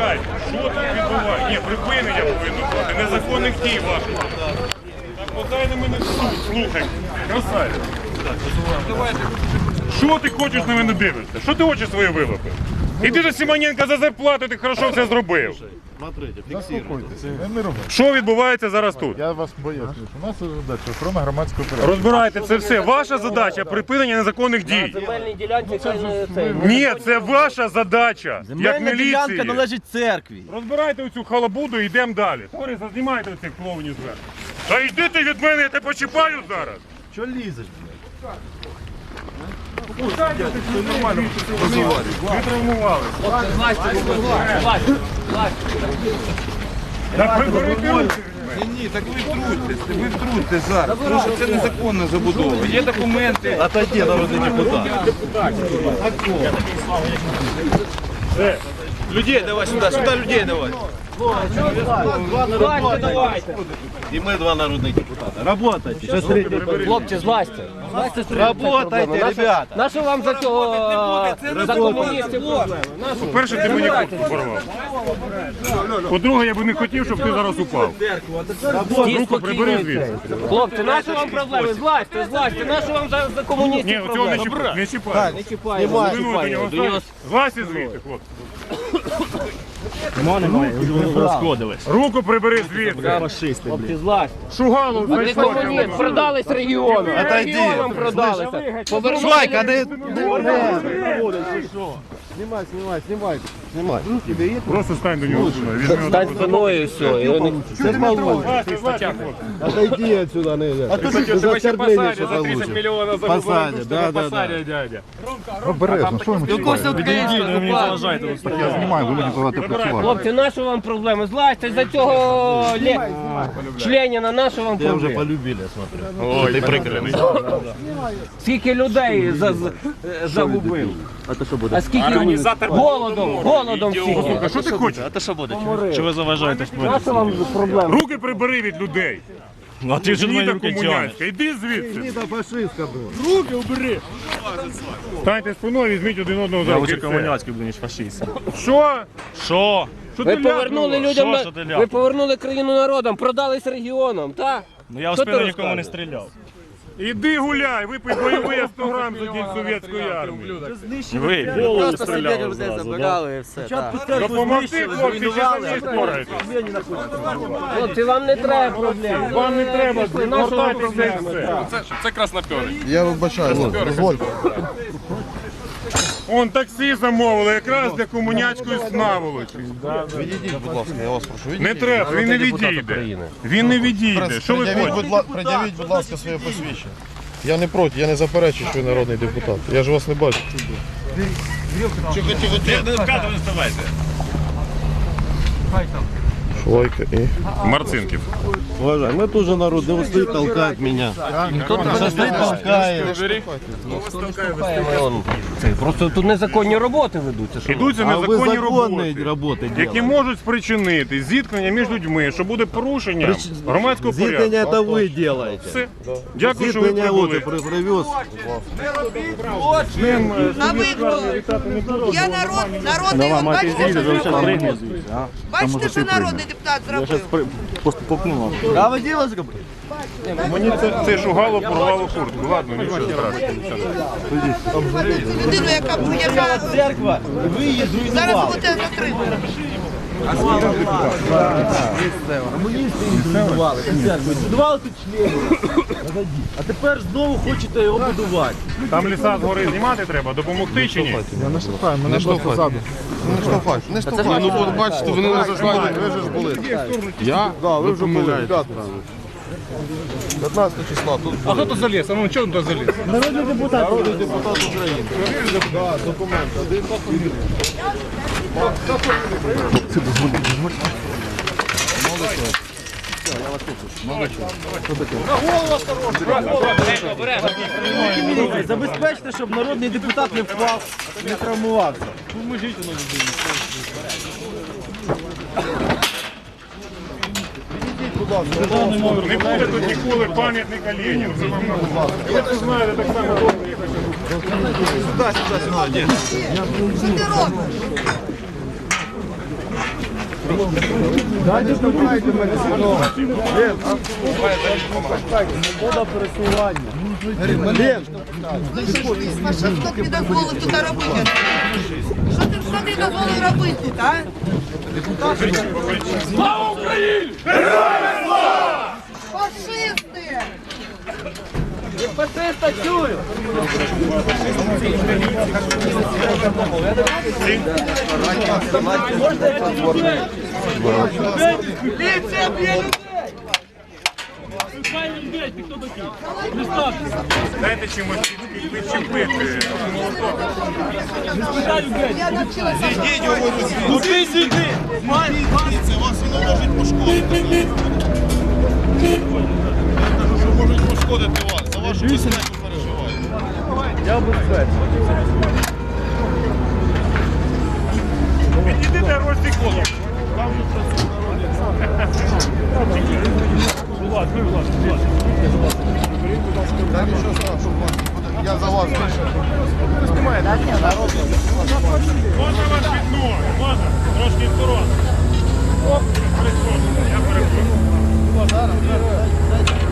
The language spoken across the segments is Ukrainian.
Почекай, що тут відбувається? Ні, припинення повинно бути, незаконних дій ваших. Так подай на мене суд, слухай, красавець. Що ти хочеш на мене дивитися? Що ти очі свої вилупив? Іди ж Сімоненка за зарплату, ти хорошо все зробив. Заспокойтеся, не робіть. Що відбувається зараз тут? Я вас поясню, що у нас задача охорона громадського порядку. Розбирайте це все. Ваша задача припинення незаконних дій. Земельній ділянці це не це. Ні, це ваша задача. Як Земельна ділянка міліції. належить церкві. Розбирайте оцю халабуду і йдемо далі. Ториса, знімайте оцих клоунів зверху. Та йди ти від мене, я тебе почіпаю зараз. Що лізеш, блядь? Ви травмувалися. Так приберите руки. Ні, ні, так ви втрутьтесь, ви втрутьтесь зараз, тому що це незаконна забудова. Є документи. Отойди, народний депутат. Людей давай сюди, сюди людей давай. Давайте. І ми два народних депутата. Работайте. Що середній Хлопці, злазьте. Злазьте з Работайте, ребята. На що вам за цього за комуністів проблеми? Перше, ти мені куртку порвав. По-друге, я би не хотів, щоб ти зараз упав. Руку прибери звідси. Хлопці, на що вам проблеми? Злазьте, злазьте. На що вам за, за Ні, комуністів оцього не проблеми? чіпай. Не чіпай. До нього. Злазьте звідти, хлопці. Розходились. Руку прибери звідси. Фашисти, блядь. Обтізлась. Шугалу Шугалов, А ти зайшов. комуніст, продались регіону. Отойди. Регіонам продалися. Повернули Швайка, де? Просто стань до нього. сюди. Візьми Стань спиною і все. і вони- Це. Отойди отсюда, не А ти за за оскорбление что за 30 получишь. мільйонів за Посадять, да, да, да. дядя. Обережно, що ви мене чіпаєте? Костя, Так я знімаю, ви мені давати працювати. Хлопці, на що вам проблеми? Злазьте за цього лє... членіна, на що вам Ти вже проблеми? полюбили, смотрю. Ой, ти прикритий. Скільки людей за, за- загубив? А то що буде? А скільки голодом, голодом скільки? А що ти хочеш? А то що буде? Що ви заважаєте? На що вам проблеми? Руки прибери від людей. Ну, а ти ж Гніда комунянська. Іди звідси. Это фашистка была. Станьте спиною, візьміть один одного за руки. все. блін, ніж фашист. Що? Що? Що Ви ти повернули ляпнула? людям, Що, на- що ти ви повернули країну народам, продались регіонам, так? Ну я в спину нікому не стріляв. Іди гуляй, випий бойовий 100 грам за день совєтської армії. Ви голову стріляли зразу, да? і все. Так. Допомогти, хлопці, чи самі спораєтесь? Хлопці, вам не треба проблем. Вам не треба, звертайтеся і все. Я вибачаю, дозвольте. Он таксі замовили, якраз для комунячкої снаволочі. Відійдіть, будь ласка, я вас прошу. Не треба, він не відійде. Він не відійде. Що ви Пред'явіть, хочете? будь, ла- пред'явіть, будь ласка, своє посвідчення. Я не проти, я не заперечую, що ви народний депутат. Я ж вас не бачу. Швайка і... Марцинків. Уважай, мы тоже народный, он стоит, толкает меня. Що стоїть толкає? Просто тут незаконні роботи ведуться. що ви? Ідуться А вы незаконні законные роботи, работы які делаете. можуть спричинити зіткнення між людьми, що буде порушення громадського порядку. Зіткнення это вы делаете. Все. Дякую, що ви Зіткнення от прибули. я при- привез. А ви хто? Я народ, народний, от бачите, що зробив? Бачите, що народний депутат зробив? Право діло зробив? Мені це, це шугало порвало куртку. Ладно, нічого страшного. Людину, яка, яка Церква, ви її зараз буде затримана. Комуністи церкву. Тут членів. А тепер знову хочете його будувати. Там ліса згори знімати треба, допомогти чи ні? Я не штовхаю, мене просто ззаду. Не штовхайте, не штовхайте. Ну, от бачите, вони не зажмали, ви ж були. Я? Да, ви вже були. 15 числа тут А хто то заліз? А ну чого то заліз? народний депутат України. Да, документ. Один Забезпечте, щоб народний депутат не впав, не травмувався. Не буде тут ніколи пам'ятника Леніну. Це вам надо. Ви це знаєте так само добре, як я. Що ти робиш? Слышиш, а що хто тобі дозволив тут робити? Що ти що ти дозволив робити тут, а? Слава Україні! Фашисти! Фашиста чую. Поліція б'є людей! Знаєте, чимось відчепити? Я навчилася. Можуть пошкодити вас, за вашу безпеку переживаю. Підійдете рості коло. Я за вас більше. Можна вас під ноги? Можна? Трошки в сторону. Оп, перепрошую, я перепрошую. Що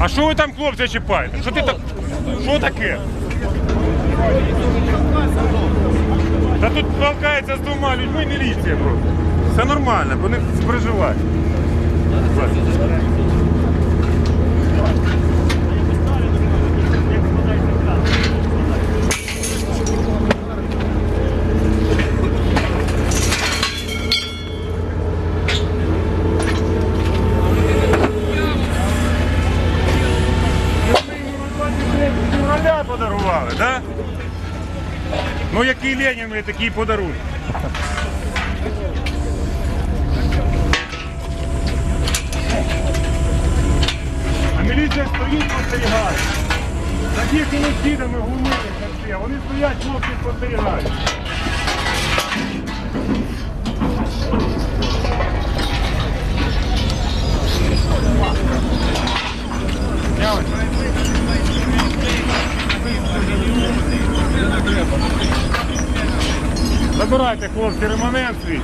А що ви там, хлопці, чіпаєте? Що ти так? Що таке? Та тут толкається з двома людьми міліція просто. Все нормально, вони переживають. Февраля подарували, да? Ну який Ленін такий подарунок? А міліція стоїть спостерігає. За їхніми дідами глумили всі, а вони стоять, хлопці спостерігають. Забирайте, хлопці, реманент свій.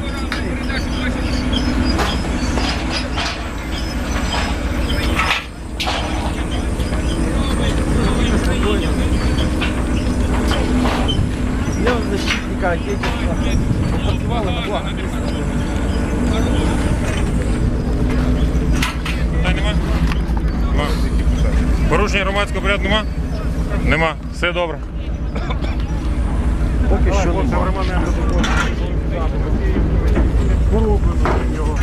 Защитника. Порушення громадського порядку нема? Нема. Все добре. Поки що Хлопцям реманент Пороблено для нього.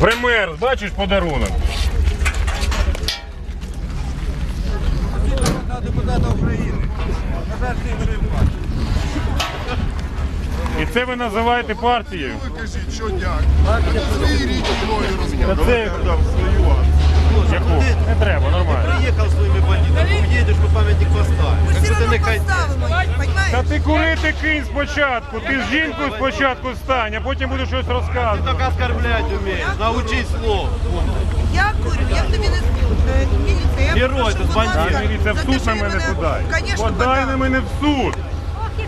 Пример, бачиш подарунок. І це ви називаєте партією? Що дяк. Свої рідні двоє Та розмовляють. це яку? Не треба, нормально. Приїхав своїми бандитами, уїдеш, ми пам'ятник поставимо. Ми Так все що ти не Та ти курити кинь спочатку, ти з жінкою спочатку стань, а потім будеш щось розказувати. Так оскорблять вмієш, научись слов. Я курю, я тобі не е, міліція. я Герой, прошу, ти будь бандит. ласка, Міліція в суд на запиши мене подай. Конечно, Подай на подам. мене в суд. Ти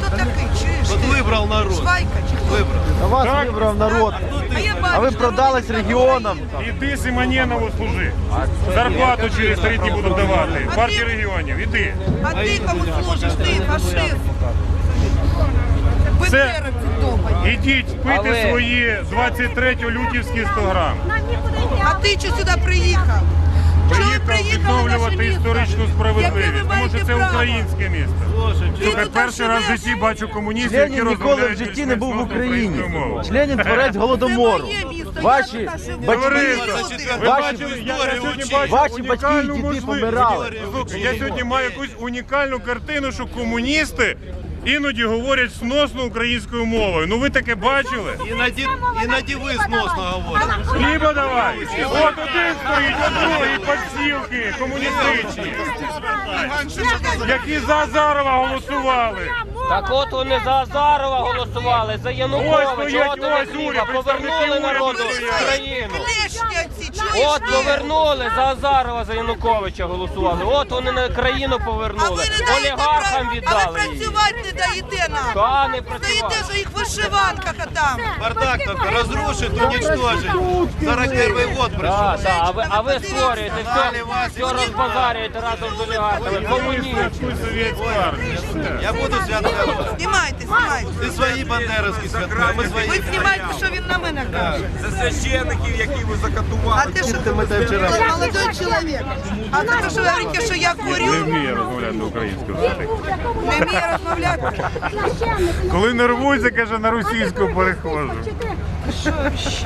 хто такий, чуєш? От ти? Вибрав народ. Швайка чи хто? Вибрав. А вас Так. вибрав народ. А я бачу, А ви що продались вони регіонам. Іди Симонянову служи. Зарплату через три дні будуть давати. Партії регіонів, іди. А ти кому служиш, ти фашист? Бендеровці довбані. Ідіть пити Але- свої 23 лютівські 100 грам. А ти що сюди приїхав? Приїхав приїхали в відновлювати історичну справедливість, тому що це українське місто. Слухай, перший раз в житті бачу комуністів, які Ленін ніколи в розмовляють житті не був в Україні. мовою. Ленін творець голодомору. Це моє місто, я Ваші тут живу. батьки, Товариство, ви Ваші- бачили, я, я сьогодні бачу Ваші батьки і унікальну діди можливість. помирали. Слухай, я сьогодні маю якусь унікальну картину, що комуністи іноді говорять сносно українською мовою. Ну ви таке бачили? Іноді, іноді ви сносно говорите. Хліба давай! От один стоїть, от другий подсілки комуністичні, які за Азарова голосували. Так от вони за Азарова голосували, за Ось Януковича, стоять, от вони ось хліба, уряд, повернули народу в країну. От повернули за Азарова, за Януковича голосували. От вони на країну повернули. даєте Олігархам а ви віддали її. працювати не даєте нам. Та не працювали. ж у їх вишиванках а там. Бардак только разрушить, уничтожить. 41 год пришел. а ви, а ви створюєте все, все розбазарюєте разом з олігархами. Комуністи. Совєтську армію. Я буду святкувати. Знімайте, знімайте. Ти свої бандеровські святкуємо, ми Ви знімайте, що він на мене каже. Це священників, які ви закатували. А ти що Ми тебе вчора. молодой чоловік. А ти що говорите, що я Не курю? вміє розмовляти українською. Не вмію розмовляти. Коли не рвуться, каже, на російську перехожу.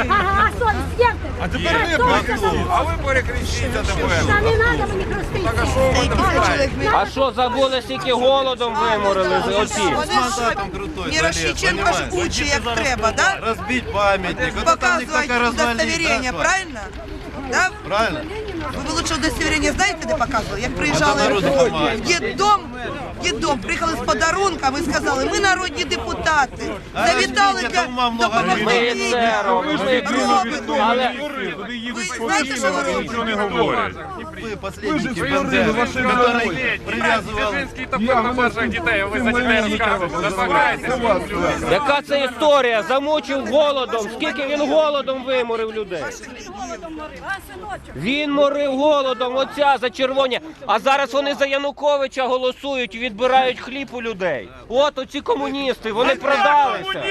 Ага, совість є в тебе? А тепер ви перекричіть. А ви перекричіться Та не треба мені хреститися. А що забули, скільки голодом виморили з оці? Крутой, що, Мірошниченко ж понимаешь? як треба, да? Разбить памятник. Вот это там Показувати удостоверення, да, правильно? Да? Правильно? Ви лучше удостоверення знаєте, де показували? Як приїжджали народу в в діддом, приїхали з подарунками і сказали, ми народні депутати. Завітали розумієте, для там вам много допомогти Ми людям. це робимо. Ми- Але Туди їдуть Ви знаєте, що ви спокійно, робите? нічого не говорять. Вы последники Бандеры, который привязывал яка це історія? Замучив голодом. Скільки він голодом виморив людей? Він морив голодом, оця за червоні. А зараз вони за Януковича голосують і відбирають хліб у людей. От оці комуністи, вони продалися.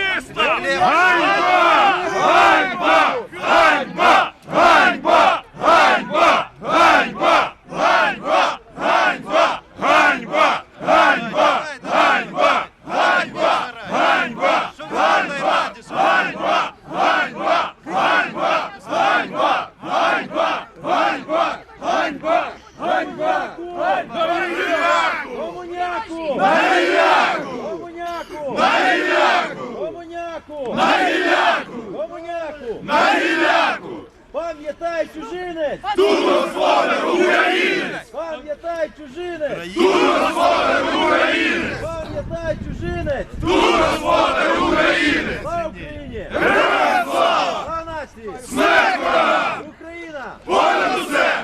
чужинець! Тут слава українець! Пам'ятай чужинець! Тут слава українець! Пам'ятай чужинець! Тут слава українець! Слава Україні! Героям слава! Слава нації! Смерть! Україна! Понад усе!